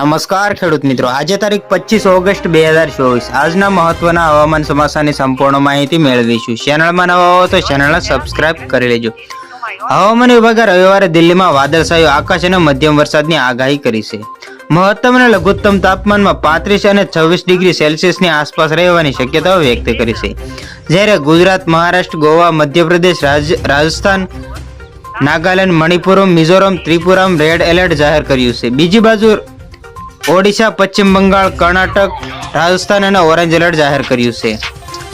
નમસ્કાર ખેડૂત મિત્રો. આજે તારીખ પચીસ ઓગસ્ટ બે હજાર ચોવીસ. આજના મહત્વના હવામાન સમાચારની સંપૂર્ણ માહિતી મેળવીશું. ચેનલમાં નવા હો તો ચેનલને સબસ્ક્રાઇબ કરી લેજો. હવામાન વિભાગે રવિવારે દિલ્હીમાં વાદળછાયું આકાશ અને મધ્યમ વરસાદની આગાહી કરી છે. મહત્તમ અને લઘુત્તમ તાપમાનમાં પાંત્રીસ અને છવ્વીસ ડિગ્રી સેલ્સિયસની આસપાસ રહેવાની શક્યતાઓ વ્યક્ત કરી છે. જ્યારે ગુજરાત, મહારાષ્ટ્ર, ગોવા, મધ્યપ્રદેશ રાજ- રાજસ્થાન, નાગાલેન્ડ, મણિપુરમ, મિઝોરમ, ત્રિપુરામ રેડ એલર્ટ જાહેર કર્યું છે. બીજી બાજુ ઓડિશા, પશ્ચિમ બંગાળ, કર્ણાટક, રાજસ્થાન અને ઓરેન્જ એલર્ટ જાહેર કર્યું છે.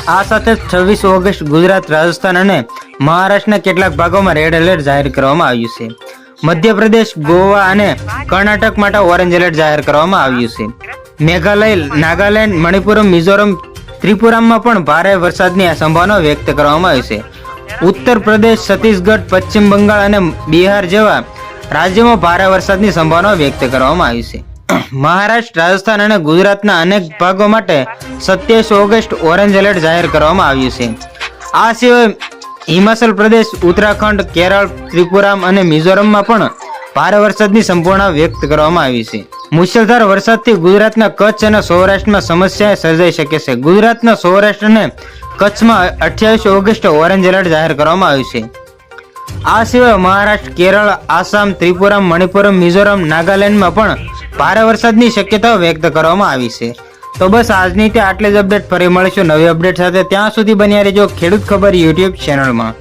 આ સાથે છવ્વીસ ઓગસ્ટ ગુજરાત, રાજસ્થાન અને મહારાષ્ટ્રના કેટલાક ભાગોમાં રેડ એલર્ટ જાહેર કરવામાં આવ્યું છે. મધ્યપ્રદેશ, ગોવા અને કર્ણાટક માટે ઓરેન્જ એલર્ટ જાહેર કરવામાં આવ્યું છે. મેઘાલય, નાગાલેન્ડ, મણિપુરમ, મિઝોરમ, ત્રિપુરામાં પણ ભારે વરસાદની સંભાવના વ્યક્ત કરવામાં આવી છે. ઉત્તર પ્રદેશ, છત્તીસગઢ, પશ્ચિમ બંગાળ અને બિહાર જેવા રાજ્યોમાં ભારે વરસાદની સંભાવના વ્યક્ત કરવામાં આવી છે. મહારાષ્ટ્ર, રાજસ્થાન અને ગુજરાતના અનેક ભાગો માટે સત્યાવીસ ઓગસ્ટ ઓરેન્જ એલર્ટ જાહેર કરવામાં આવ્યું છે. આ સિવાય હિમાચલ પ્રદેશ, ઉત્તરાખંડ, કેરળ, ત્રિપુરામ અને મિઝોરમમાં પણ ભારે વરસાદની સંપૂર્ણ વ્યક્ત કરવામાં આવી છે. મુશળધાર વરસાદથી ગુજરાતના કચ્છ અને સૌરાષ્ટ્રમાં સમસ્યા સર્જાઈ શકે છે. ગુજરાતના સૌરાષ્ટ્ર અને કચ્છમાં અઠ્યાવીસ ઓગસ્ટ ઓરેન્જ એલર્ટ જાહેર કરવામાં આવ્યું છે. આ સિવાય મહારાષ્ટ્ર, કેરળ, આસામ ત્રિપુરા મણિપુરમ, મિઝોરમ, નાગાલેન્ડમાં પણ ભારે વરસાદની શક્યતા વ્યક્ત કરવામાં આવી છે. તો બસ આજની તે આટલી જ અપડેટ ફરી મળીશું નવી અપડેટ સાથે. ત્યાં સુધી બન્યા રહેજો ખેડૂત ખબર યુટ્યુબ ચેનલમાં.